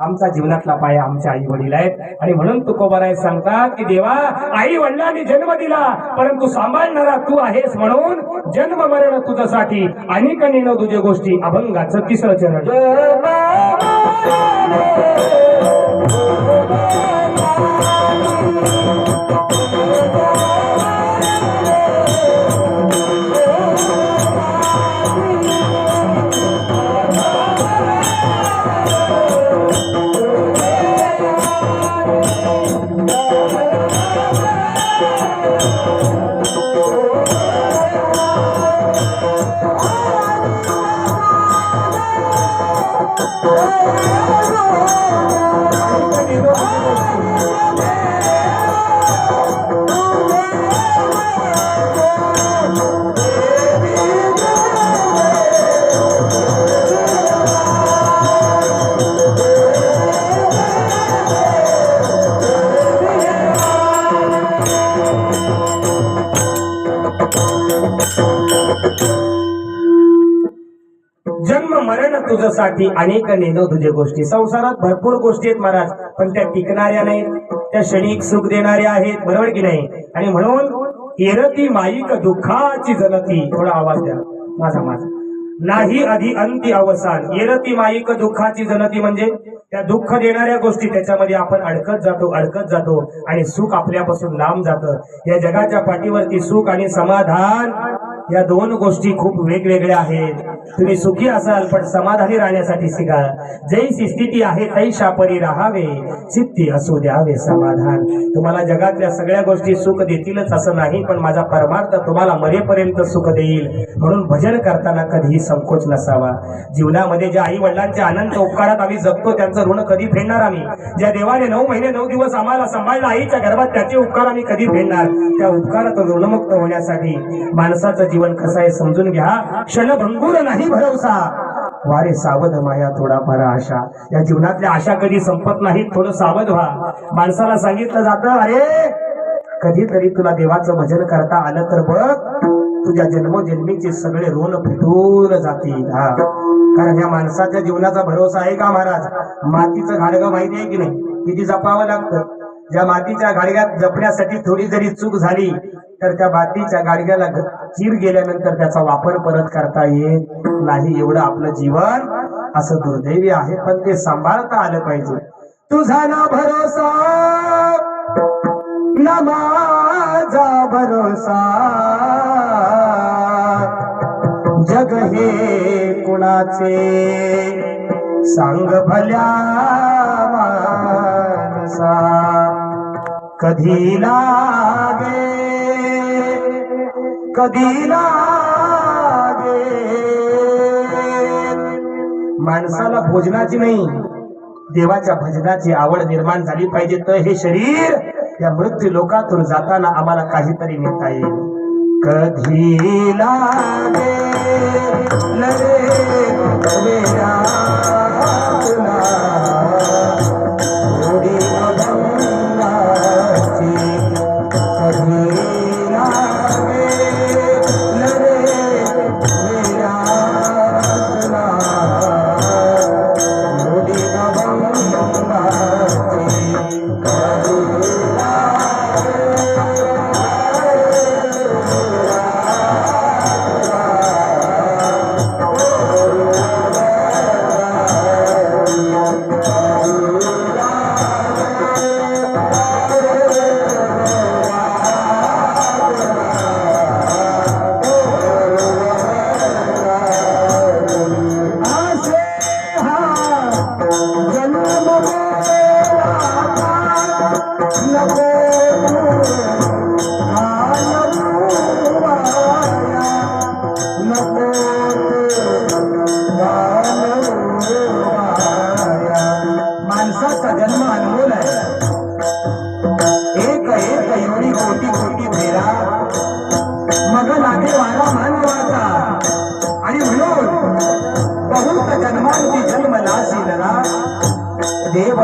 आमचा जीवनातला पाया आमच्या आई वडील आहेत. आणि म्हणून तुकोबाराय सांगतात की देवा आई वडिलांनी जन्म दिला परंतु सांभाळणारा तू आहेस म्हणून जन्म मरण तुझ्यासाठी. अनेक नेनो तुझ्या गोष्टी अभंगाचं तिसरं चरण. जन्म साठी अनेक नेनो तुझे गोष्टी. संसारात भरपूर गोष्टी आहेत महाराज पण त्या टिकणाऱ्या नाहीत. त्या क्षणिक सुख देणाऱ्या आहेत बरोबर की नाही? आणि म्हणून येरती माईक दुःखाची जनती. थोडा आवाज द्या. माझा माझा. नाही आधी अंती अवसान. येरती माईक दुःखाची जनती म्हणजे त्या दुःख देणाऱ्या गोष्टी. त्याच्यामध्ये आपण अडकत जातो अडकत जातो. आणि सुख आपल्यापासून लांब जातं. या जगाच्या पाठीवरती सुख आणि समाधान या दोन गोष्टी खूप वेगवेगळ्या आहेत. तुम्ही सुखी असाल पण समाधानी राहण्यासाठी शिका. जैसी स्थिती आहे तैशा परी राहावे. चित्ती असू द्यावे समाधान. तुम्हाला जगातल्या सगळ्या गोष्टी सुख देतीलच असं नाही पण माझा परमार्थ तुम्हाला मरेपर्यंत सुख देईल. म्हणून भजन करताना कधीही संकोच नसावा. जीवनामध्ये ज्या आई वडिलांच्या अनंत उपकारात आम्ही जगतो त्यांचं ऋण कधी फेडणार आम्ही? ज्या देवाने नऊ महिने नऊ दिवस आम्हाला सांभाळलं आईच्या गर्भात त्याचे उपकार आम्ही कधी फेडणार? त्या उपकारातून ऋणमुक्त होण्यासाठी माणसाचं जीवन कसं आहे समजून घ्या. क्षणभंगूर नाही. भरवसा. वारे सावध माया थोडाफार आशा. या जीवनातल्या आशा कधी संपत नाही थोडं सावध व्हा. माणसाला सांगितलं जातं अरे कधीतरी तुला देवाचं भजन करता आलं तर बघ तुझ्या जन्मोजन्मीचे सगळे रोल फिटून जातील. हा. कारण या माणसाच्या जीवनाचा भरोसा आहे का महाराज? मातीचं घाडगं माहिती आहे की नाही? किती जपावं लागतं. ज्या मातीच्या गाडग्यात जपण्यासाठी थोडी जरी चूक झाली तर त्या मातीच्या गाडग्याला चीर गेल्यानंतर त्याचा वापर परत करता येत नाही. एवढं आपलं जीवन असं दुर्दैवी आहे पण ते सांभाळता आलं पाहिजे. तुझा ना भरोसा ना माझा भरोसा. जग हे कुणाचे? सांग भल्या माणसा. कधी लागे कधी लागे? माणसाला भोजनाची नाही देवाच्या भजनाची आवड निर्माण झाली पाहिजे. तर हे शरीर या मृत्यू लोकातून जाताना आम्हाला काहीतरी नेता येईल. कधी लागे लरे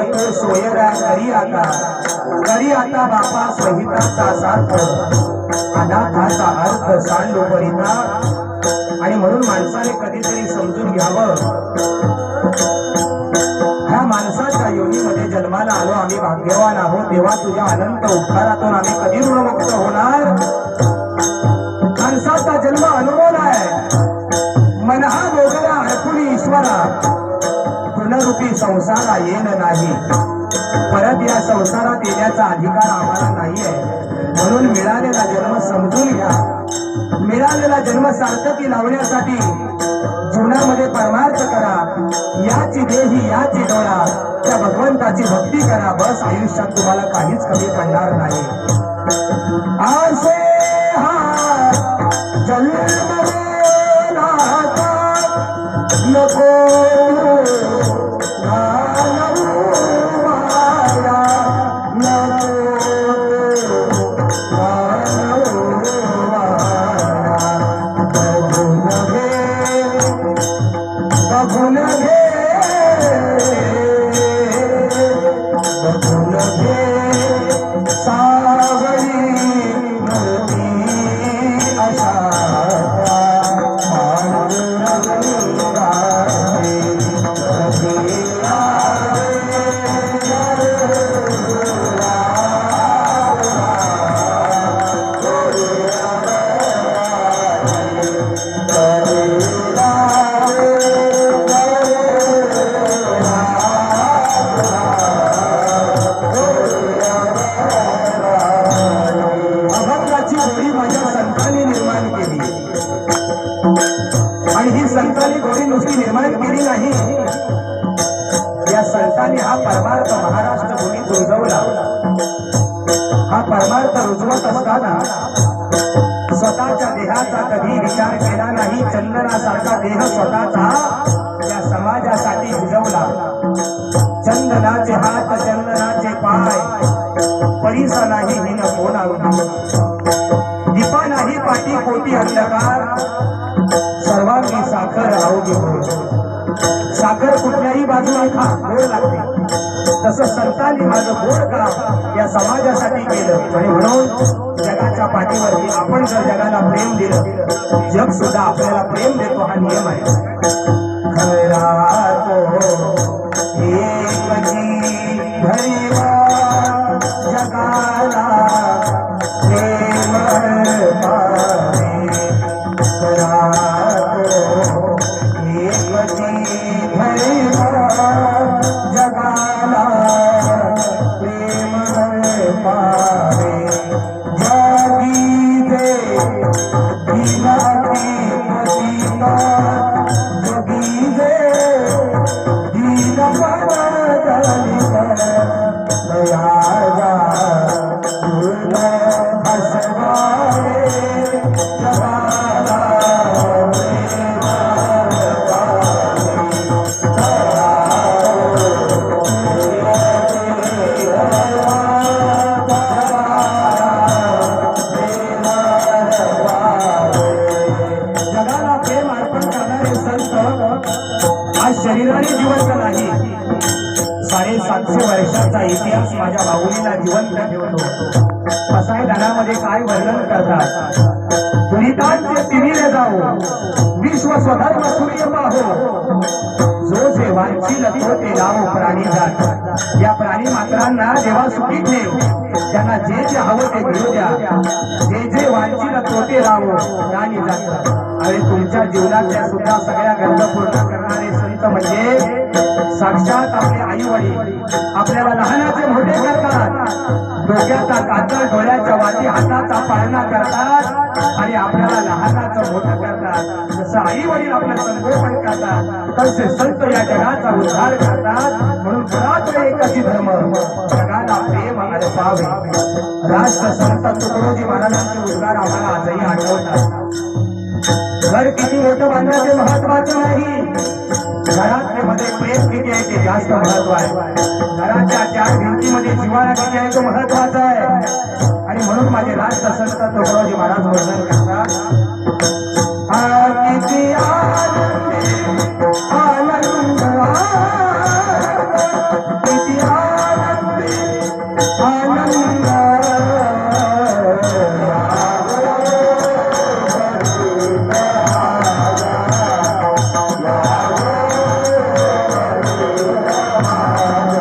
देव सोयरा करी आता. करी आता बापा सहिताचा सार्थ. अनाथाचा अर्थ सांडो परिता आणि म्हणून माणसाने कधीतरी समजून घ्यावं. ह्या माणसाच्या योनीमध्ये जन्माला आलो आम्ही भाग्यवान आहोत. तेव्हा तुझ्या अनंत उपकारातून आम्ही कधी ऋणमुक्त होणार? माणसाचा जन्म अनमोल आहे. मन हा मोगरा अडकुनी ईश्वरा. रूपी संसारा येण नाही. परत या संसारात येण्याचा अधिकार आम्हाला नाही आहे म्हणून मिळालेला जन्म समजून घ्या. मिळालेला जन्म सार्थकी लावण्यासाठी जीवनामध्ये परमार्थ करा. याची देही याची डोळा त्या भगवंताची भक्ती करा. बस आयुष्यात तुम्हाला काहीच कमी पडणार नाही. आसे हा जन्म I'm come out. आणि ही संतांनी गोडी नुसती निर्माण केली नाही. या संतांनी हा परमार्थ महाराष्ट्र भूमीत रुजवला. हा परमार्थ रुजवत असताना स्वतःच्या देहाचा कधी विचार केला नाही. चंदनासारखा देह स्वतःचा या समाजासाठी भिजवला चंदनाचे हात चंदनाचे पाय परीसा नाही हिन कोणा दीपा नाही पाठी कोटी अंधकार साखर कुठल्याही बाजूला खा गोड लागते. तसं संतांनी माझं गोड काम या समाजासाठी केलं. आणि म्हणून जगाच्या पाठीवरती आपण जर जगाला प्रेम दिलं जग सुद्धा आपल्याला प्रेम देतो हा नियम आहे. संत आज शरीराने जिवंत नाही. साडेसातशे वर्षाचा इतिहास माझ्या बाहुलीला जिवंत ठेवतो. कसाय गाण्यामध्ये काय वर्णन करतात? दुरितांचे तिमिरे जाऊ विश्व स्वधर्म सूर्य पाहो. जो सेवांची वांछील ते लावो प्राणी जात. या प्राणी मात्रांना देवा सुखी ठेव त्यांना जे जे हवं ते घेऊ द्या. जे जे वांची तो ते लावो प्राणी जात. आणि तुमच्या जीवनातल्या सुद्धा सगळ्या गरजा पूर्ण करणारे संत म्हणजे साक्षात आपले आई वडील. आपल्याला लहानाचे मोठे करतात. डोक्याचा कातळ डोळ्याच्या वाटी हाताचा पाळणा करतात आणि आपल्याला लहानाचं मोठं करतात. जसं आई वडील आपलं संगोपन करतात तसे संत या जगाचा उद्धार करतात. म्हणून एक एकची धर्म जगाला प्रेम आणि पावे. राष्ट्रसंत तुकडोजी महाराजांचे उद्गार आम्हाला आजही आठवतात. घर किती मोठं ते महत्वाचं नाही? घरातले प्रेम किती आहे ते जास्त महत्त्व आहे. घराच्या चार भिंतीमध्ये जिव्हाळा किती आहे तो महत्त्वाचा आहे. आणि म्हणून माझे राष्ट्रसंत तुकडोजी महाराज वर्णन करतात